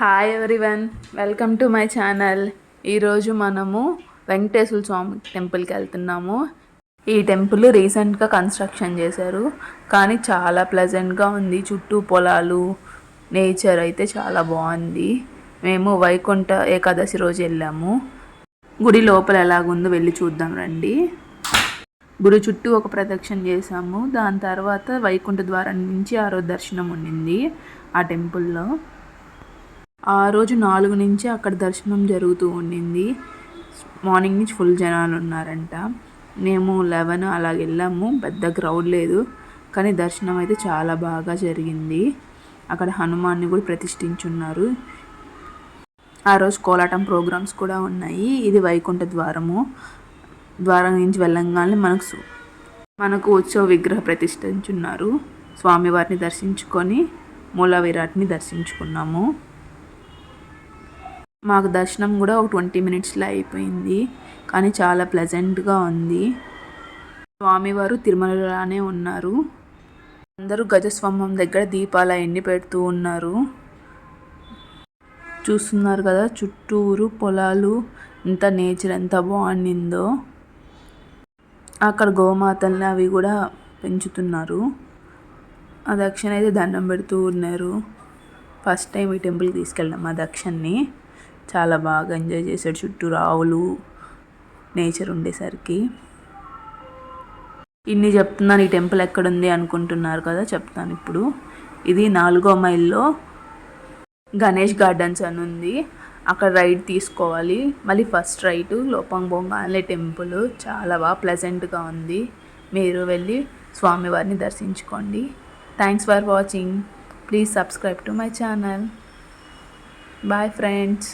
Hi everyone welcome to my channel ఈరోజు మనము వెంకటేశ్వర స్వామి టెంపుల్కి వెళ్తున్నాము. ఈ టెంపుల్ రీసెంట్గా కన్స్ట్రక్షన్ చేశారు. కానీ చాలా ప్లెజెంట్గా ఉంది. చుట్టూ పొలాలు నేచర్ అయితే చాలా బాగుంది. మేము వైకుంఠ ఏకాదశి రోజు వెళ్ళాము. గుడి లోపల ఎలాగుందో వెళ్ళి చూద్దాం రండి. గుడి చుట్టూ ఒక ప్రదక్షిణ చేసాము దాని తర్వాత వైకుంఠ ద్వారం నుంచి ఆరో దర్శనం ఉండింది ఆ టెంపుల్లో ఆ రోజు నాలుగు నుంచి అక్కడ దర్శనం జరుగుతూ ఉండింది. మార్నింగ్ నుంచి ఫుల్ జనాలు ఉన్నారంట. మేము లెవెన్ అలా వెళ్ళాము. పెద్ద క్రౌడ్ లేదు. కానీ దర్శనం అయితే చాలా బాగా జరిగింది. అక్కడ హనుమాన్ని కూడా ప్రతిష్ఠించున్నారు. ఆ రోజు కోలాటం ప్రోగ్రామ్స్ కూడా ఉన్నాయి. ఇది వైకుంఠ ద్వారము. ద్వారం నుంచి వెళ్ళంగానే మనకు మనకు ఉత్సవ విగ్రహ ప్రతిష్ఠించున్నారు. స్వామివారిని దర్శించుకొని మూల విరాట్ని దర్శించుకున్నాము. మాకు దర్శనం కూడా ఒక ట్వంటీ మినిట్స్లో అయిపోయింది. కానీ చాలా ప్లెజెంట్గా ఉంది. స్వామివారు తిరుమలలోనే ఉన్నారు. అందరూ గజస్వంభం దగ్గర దీపాలు అవన్నీ పెడుతూ ఉన్నారు. చూస్తున్నారు కదా చుట్టూరు పొలాలు ఎంత నేచర్ ఎంత బాగుండిందో. అక్కడ గోమాతల్ని అవి కూడా పెంచుతున్నారు. ఆ దక్షిణ అయితే దండం పెడుతూ ఉన్నారు. ఫస్ట్ టైం ఈ టెంపుల్కి తీసుకెళ్ళాం ఆ దక్షిణని చాలా బాగా ఎంజాయ్ చేశాడు. చుట్టూ రావులు నేచర్ ఉండేసరికి. ఇన్ని చెప్తున్నాను ఈ టెంపుల్ ఎక్కడుంది అనుకుంటున్నారు కదా చెప్తాను ఇప్పుడు. ఇది నాలుగో మైల్లో గణేష్ గార్డెన్స్ అని ఉంది. అక్కడ రైడ్ తీసుకోవాలి. మళ్ళీ ఫస్ట్ రైడ్ లోపంగ్ బొంగాలే టెంపుల్. చాలా బాగా ప్లెజెంట్గా ఉంది. మీరు వెళ్ళి స్వామివారిని దర్శించుకోండి. Thanks for watching. Please subscribe to my channel. Bye friends.